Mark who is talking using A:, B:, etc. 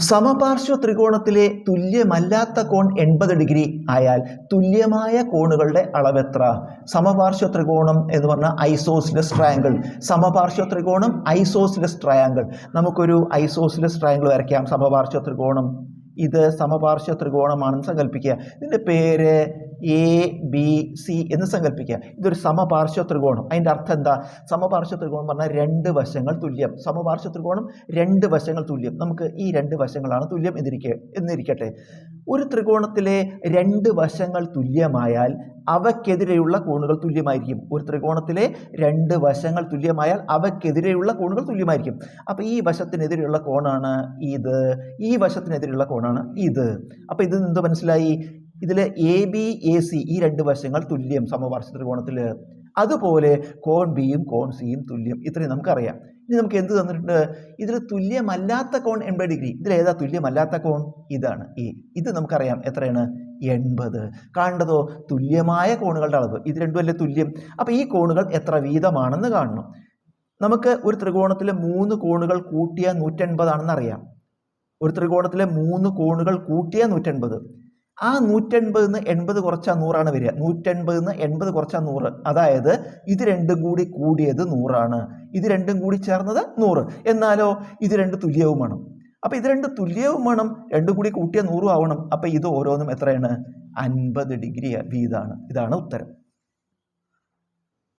A: സമപാർശ്വ ത്രികോണത്തിലെ തുല്യമല്ലാത്ത കോൺ എൺപത് ഡിഗ്രി ആയാൽ തുല്യമായ കോണുകളുടെ അളവെത്ര? സമപാർശ്വ ത്രികോണം എന്ന് പറഞ്ഞാൽ ഐസോസിലസ് ട്രയാങ്കിൾ. സമപാർശ്വ ത്രികോണം ഐസോസിലസ് ട്രയാങ്കിൾ. നമുക്കൊരു ഐസോസിലസ് ട്രയാങ്കിൾ വരയ്ക്കാം. സമപാർശ്വ ത്രികോണം. ഇത് സമപാർശ്വ ത്രികോണമാണെന്ന് സങ്കല്പിക്കുക ഇതിന്റെ പേര് എ ബി സി എന്ന് സങ്കല്പിക്കുക ഇതൊരു സമപാർശ്വ ത്രികോണം അതിന്റെ അർത്ഥം എന്താ? സമപാർശ്വ ത്രികോണം പറഞ്ഞാൽ രണ്ട് വശങ്ങൾ തുല്യം. സമപാർശ്വ ത്രികോണം രണ്ട് വശങ്ങൾ തുല്യം. നമുക്ക് ഈ രണ്ട് വശങ്ങളാണ് തുല്യം എന്നിരിക്കെ എന്നിരിക്കട്ടെ. ഒരു ത്രികോണത്തിലെ രണ്ട് വശങ്ങൾ തുല്യമായാൽ അവക്കെതിരെയുള്ള കോണുകൾ തുല്യമായിരിക്കും. ഒരു ത്രികോണത്തിലെ രണ്ട് വശങ്ങൾ തുല്യമായാൽ അവക്കെതിരെയുള്ള കോണുകൾ തുല്യമായിരിക്കും. അപ്പോൾ ഈ വശത്തിനെതിരെയുള്ള കോണാണ് ഇത്. ഈ വശത്തിനെതിരെയുള്ള കോണാണ് ഇത്. അപ്പോൾ ഇത് എന്ത് മനസ്സിലായി? ഇതിൽ എ ബി എ സി ഈ രണ്ട് വശങ്ങൾ തുല്യം സമപാർശ്വ ത്രികോണത്തിൽ അതുപോലെ കോൺ ബിയും കോൺ സിയും തുല്യം. ഇത്രയും നമുക്കറിയാം. ഇനി നമുക്ക് എന്ത് തന്നിട്ടുണ്ട്? ഇതിൽ തുല്യമല്ലാത്ത കോൺ എൺപത് ഡിഗ്രി. ഇതിൽ ഏതാ തുല്യമല്ലാത്ത കോൺ? ഇതാണ് ഈ ഇത് നമുക്കറിയാം എത്രയാണ്? എൺപത്. കാണേണ്ടതോ തുല്യമായ കോണുകളുടെ അളവ്. ഇത് രണ്ടും അല്ലേ തുല്യം? അപ്പോൾ ഈ കോണുകൾ എത്ര വീതമാണെന്ന് കാണണം. നമുക്ക് ഒരു ത്രികോണത്തിലെ മൂന്ന് കോണുകൾ കൂട്ടിയ നൂറ്റൻപതാണെന്ന് അറിയാം ഒരു ത്രികോണത്തിലെ മൂന്ന് കോണുകൾ കൂട്ടിയ നൂറ്റൻപത്. ആ നൂറ്റൻപതിൽ നിന്ന് എൺപത് കുറച്ചാൽ നൂറാണ് വരിക. നൂറ്റൻപതിൽ നിന്ന് എൺപത് കുറച്ചാൽ നൂറ്. അതായത് ഇത് രണ്ടും കൂടി കൂടിയത് നൂറാണ്. ഇത് രണ്ടും കൂടി ചേർന്നത് നൂറ്. എന്നാലോ ഇത് രണ്ട് തുല്യവും വേണം. അപ്പോൾ ഇത് രണ്ട് തുല്യവും വേണം. രണ്ടും കൂടി കൂട്ടിയ നൂറും ആവണം. അപ്പോൾ ഇത് ഓരോന്നും എത്രയാണ്? അൻപത് ഡിഗ്രി വീതമാണ് ഇതാണ് ഉത്തരം.